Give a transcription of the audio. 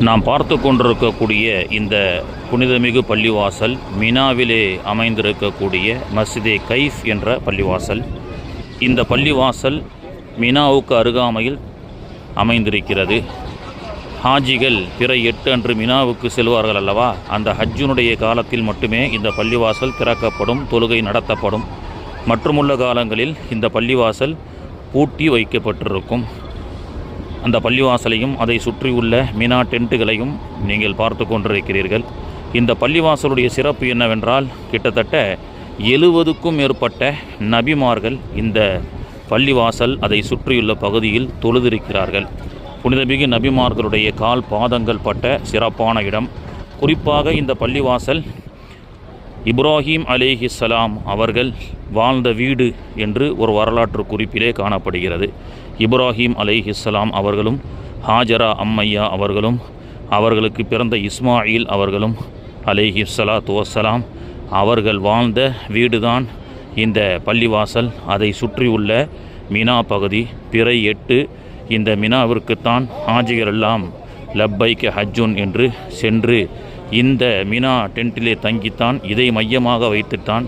நாம் பார்த்து கொண்டிருக்கக்கூடிய இந்த புனிதமிகு பள்ளிவாசல் மினாவிலே அமைந்திருக்கக்கூடிய மஸ்ஜிதே கைஃப் என்ற பள்ளிவாசல். இந்த பள்ளிவாசல் மினாவுக்கு அருகாமையில் அமைந்திருக்கிறது. ஹாஜிகள் பிற எட்டு அன்று மினாவுக்கு செல்வார்கள் அல்லவா? அந்த ஹஜ்ஜுனுடைய காலத்தில் மட்டுமே இந்த பள்ளிவாசல் திறக்கப்படும் தொழுகை நடத்தப்படும். மற்றுமுள்ள காலங்களில் இந்த பள்ளிவாசல் பூட்டி வைக்கப்பட்டிருக்கும். அந்த பள்ளிவாசலையும் அதை சுற்றியுள்ள மினா டென்ட்டுகளையும் நீங்கள் பார்த்து கொண்டிருக்கிறீர்கள். இந்த பள்ளிவாசலுடைய சிறப்பு என்னவென்றால் கிட்டத்தட்ட எழுவதுக்கும் மேற்பட்ட நபிமார்கள் இந்த பள்ளிவாசல் அதை சுற்றியுள்ள பகுதியில் தொழுதிருக்கிறார்கள். புனிதமிகு நபிமார்களுடைய கால் பாதங்கள் பட்ட சிறப்பான இடம். குறிப்பாக இந்த பள்ளிவாசல் இப்ராஹிம் அலேஹிஸ்ஸலாம் அவர்கள் வாழ்ந்த வீடு என்று ஒரு வரலாற்று குறிப்பிலே காணப்படுகிறது. இப்ராஹிம் அலேஹிஸ்ஸலாம் அவர்களும் ஹாஜரா அம்மையா அவர்களும் அவர்களுக்கு பிறந்த இஸ்மாயில் அவர்களும் அலேஹி சலாத்து வசலாம் அவர்கள் வாழ்ந்த வீடுதான் இந்த பள்ளிவாசல். அதை சுற்றியுள்ள மினா பகுதி பிறை எட்டு இந்த மினாவிற்குத்தான் ஹாஜிகரெல்லாம் எல்லாம் லப்பைக்க ஹஜ்ஜுன் என்று சென்று இந்த மினா டென்ட்டிலே தங்கித்தான் இதை மையமாக வைத்துத்தான்